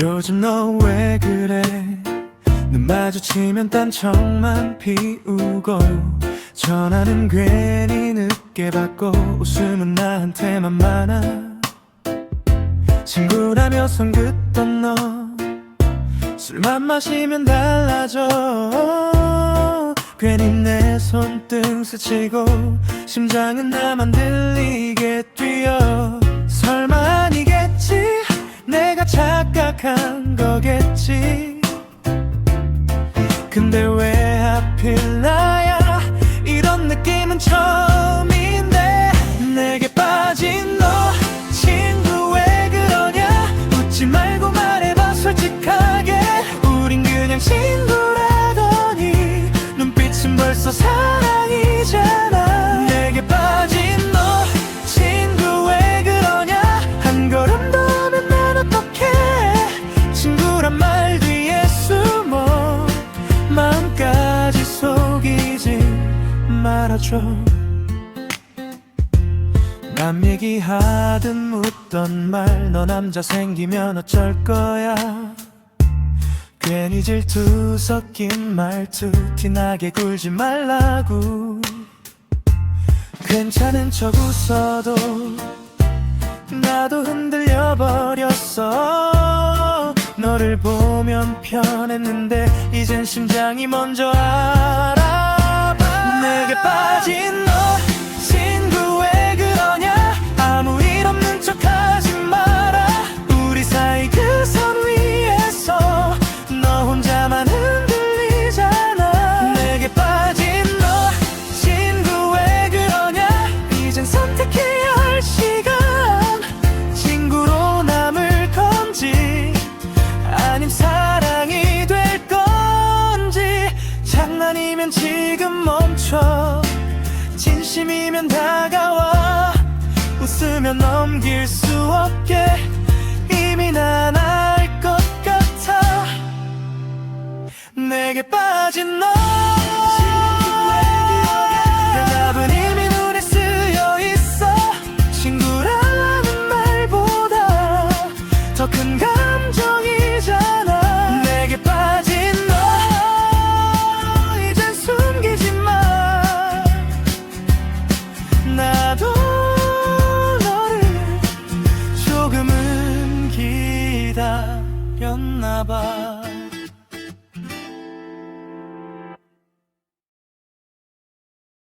요즘 너 왜 그래? 눈 마주치면 딴청만 피우고 전화는 괜히 늦게 받고 웃음은 나한테만 많아. 친구라며 손 긋던 너 술만 마시면 달라져. 괜히 내 손등 스치고 심장은 나만 들리게 뛰어 거겠지? 근데 왜 하필 나야? 이런 느낌은 처음 말아줘. 남 얘기하듯 묻던 말 너 남자 생기면 어쩔 거야? 괜히 질투 섞인 말투 티나게 굴지 말라고. 괜찮은 척 웃어도 나도 흔들려 버렸어. 너를 보면 편했는데 이젠 심장이 먼저 알아봐 내게 빠진 너 친구 왜 그러냐? 아무 일 없는 척 하지 마라. 우리 사이 그 선 위에서 너 혼자만 흔들리잖아. 내게 빠진 너 친구 왜 그러냐? 이젠 선택해야 할 시간. 친구로 남을 건지 아님 사랑이 될 건지. 장난이면 지금 멈춰 진심이면 다가와. 웃으며 넘길 수 없게 이미 난 알 것 같아. 내게 빠진 너. 대답은 이미 눈에 쓰여 있어. 친구라는 말보다 더큰감